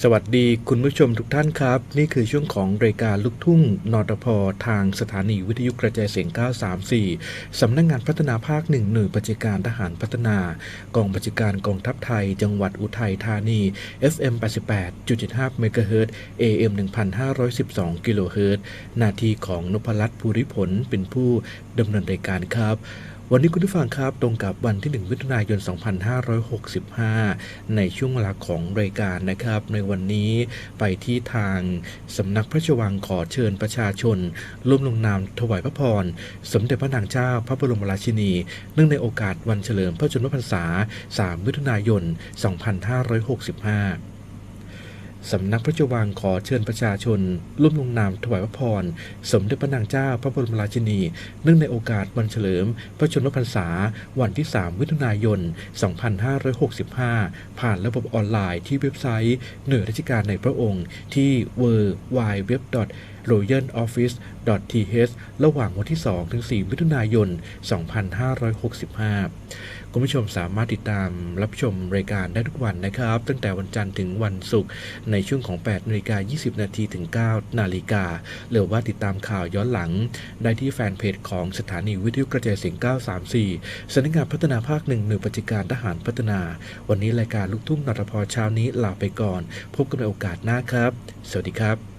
สวัสดีคุณผู้ชมทุกท่านครับ นี่คือช่วงของรายการลูกทุ่งนอตพทางสถานีวิทยุกระจายเสียง 934 สำนักงงานพัฒนาภาคหนึ่งหน่วยบัญชาการทหารพัฒนา กองบัญชาการกองทัพไทย จังหวัดอุทัยธานี FM 88.75เมกะเฮิรตซ์ AM 1512กิโลเฮิรตซ์หน้าที่ของนพรัตน์ภูริผลเป็นผู้ดำเนินรายการครับ วันนี้คุณผู้ฟังครับตรงกับวันที่ 1 มิถุนายน 2565 ในช่วงเวลาของรายการนะครับ ในวันนี้ไปที่ทางสำนักพระราชวังขอเชิญประชาชนร่วมลงนามถวายพระพร สมเด็จพระนางเจ้าพระบรมราชินี เนื่องในโอกาสวันเฉลิมพระชนมพรรษา 3 มิถุนายน 2565 สำนักพระราชวังขอเชิญประชาชน ร่วมลงนามถวายพระพร สมเด็จพระนางเจ้าพระบรมราชินี เนื่องในโอกาสวันเฉลิม พระชนมพรรษา วันที่ 3 มิถุนายน 2565 ผ่านระบบออนไลน์ที่เว็บไซต์หน่วยราชการในพระองค์ ที่ w w w royaloffice.th ระหว่างวันที่2ถึง4มิถุนายน 2565คุณผู้ชมสามารถติดตามรับชมรายการได้ทุกวันนะครับ ตั้งแต่วันจันทร์ถึงวันศุกร์ในช่วงของ8นาฬิกา20 นาทีถึง 9 นาฬิกา หรือว่าติดตามข่าวย้อนหลัง ได้ที่แฟนเพจของสถานีวิทยุกระจายเสียง 934สำนักงานพัฒนาภาคหนึ่งหน่วยปฏิการทหารพัฒนา วันนี้รายการลูกทุ่งนรพเช้านี้ลาไปก่อน พบกันในโอกาสหน้าครับ สวัสดีครับ